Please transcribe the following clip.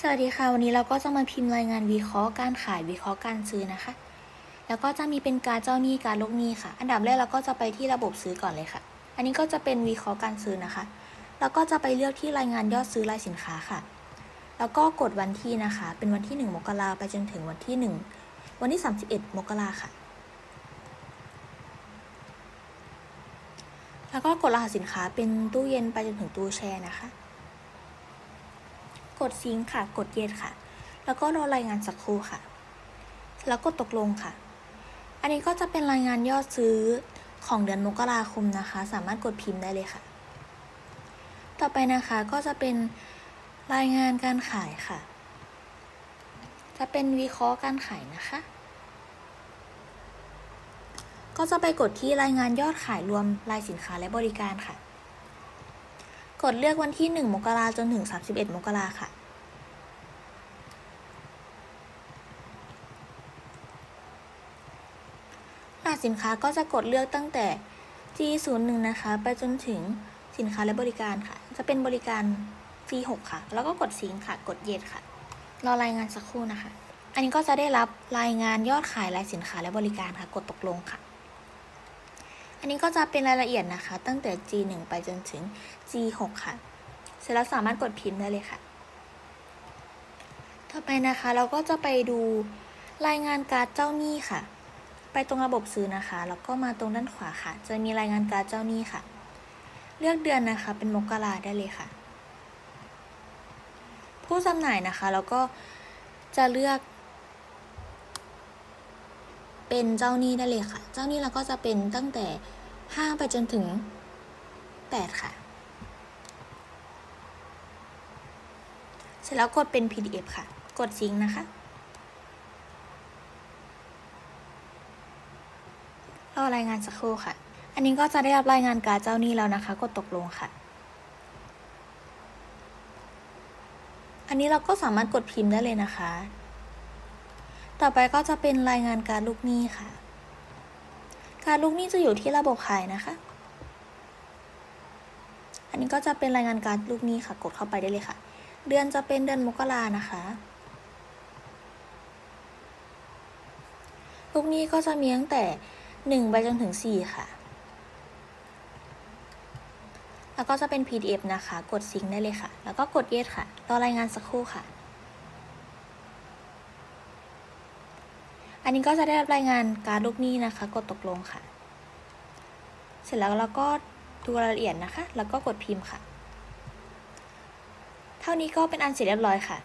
สวัสดีค่ะ วันนี้เราก็จะมาพิมพ์รายงานวิเคราะห์การขายวิเคราะห์การซื้อนะคะ แล้วก็จะมีเป็นการเจ้าหนี้การลูกหนี้ค่ะ อันดับแรกเราก็จะไปที่ระบบซื้อก่อนเลยค่ะ อันนี้ก็จะเป็นวิเคราะห์การซื้อนะคะ แล้วก็จะไปเลือกที่รายงานยอดซื้อรายสินค้าค่ะ แล้วก็กดวันที่นะคะ เป็นวันที่ 1 มกราไปจนถึงวันที่ 1 วันที่ 31 มกราค่ะ แล้วก็กดรหัสสินค้าเป็นตู้เย็นไปจนถึงตู้แช่นะคะ กดซิงค์ค่ะ กดเย็ดค่ะ แล้วก็รอรายงานสักครู่ค่ะ แล้วกดตกลงค่ะ อันนี้ก็จะเป็นรายงานยอดซื้อของเดือนมกราคมนะคะ สามารถกดพิมพ์ได้เลยค่ะ ต่อไปนะคะก็จะเป็นรายงานการขายค่ะ จะเป็นวิเคราะห์การขายนะคะ ก็จะไปกดที่รายงานยอดขายรวมรายสินค้าและบริการค่ะ กดเลือกวันที่ 1 มกราจนถึง 31 มกราค่ะ สินค้าก็จะกดเลือกตั้งแต่ G01 นะคะ ไปจนถึงสินค้าและบริการค่ะ จะเป็นบริการ G6 ค่ะ แล้วก็กดซิงค่ะ กดเย็ดค่ะ รอรายงานสักครู่นะคะ อันนี้ก็จะได้รับรายงานยอดขายรายสินค้าและบริการค่ะ กดตกลงค่ะ อันนี้ก็จะเป็นรายละเอียดนะคะ ตั้งแต่ G1 ไปจนถึง G6 ค่ะ เสร็จแล้วสามารถกดพิมพ์ได้เลยค่ะ ต่อไปนะคะเราก็จะไปดูรายงานการเจ้าหนี้ค่ะ ไปตรงระบบซื้อนะคะ แล้วก็มาตรงด้านขวาค่ะ จะมีรายงานการเจ้าหนี้ค่ะ เลือกเดือนนะคะเป็นมกราได้เลยค่ะ ผู้จำหน่ายนะคะแล้วก็จะเลือก เป็นเจ้าหนี้ได้เลยค่ะ เจ้าหนี้เราก็จะเป็นตั้งแต่5ไปจนถึง8ค่ะ เสร็จแล้วกดเป็น PDF ค่ะ กดซิงค์นะคะ รอรายงานสักครู่ค่ะ อันนี้ก็จะได้รับรายงานการเจ้าหนี้แล้วนะคะ กดตกลงค่ะ อันนี้เราก็สามารถกดพิมพ์ได้เลยนะคะ ต่อไปก็จะเป็นรายงานการลูกหนี้ค่ะ การลูกหนี้จะอยู่ที่ระบบขายนะคะ อันนี้ก็จะเป็นรายงานการลูกหนี้ค่ะ กดเข้าไปได้เลยค่ะ เดือนจะเป็นเดือนมกรานะคะลูกหนี้ก็จะมีตั้งแต่ หนึ่งไปจนถึงสี่ค่ะ แล้วก็จะเป็น PDF นะคะ กดซิงค์ได้เลยค่ะ แล้วก็กดเยสค่ะรอรายงานสักครู่ค่ะ อันนี้ก็จะได้รับรายงานการลูกหนี้นะคะ กดตกลงค่ะ เสร็จแล้วเราก็ดูรายละเอียดนะคะ แล้วก็กดพิมพ์ค่ะ เท่านี้ก็เป็นอันเสร็จเรียบร้อยค่ะ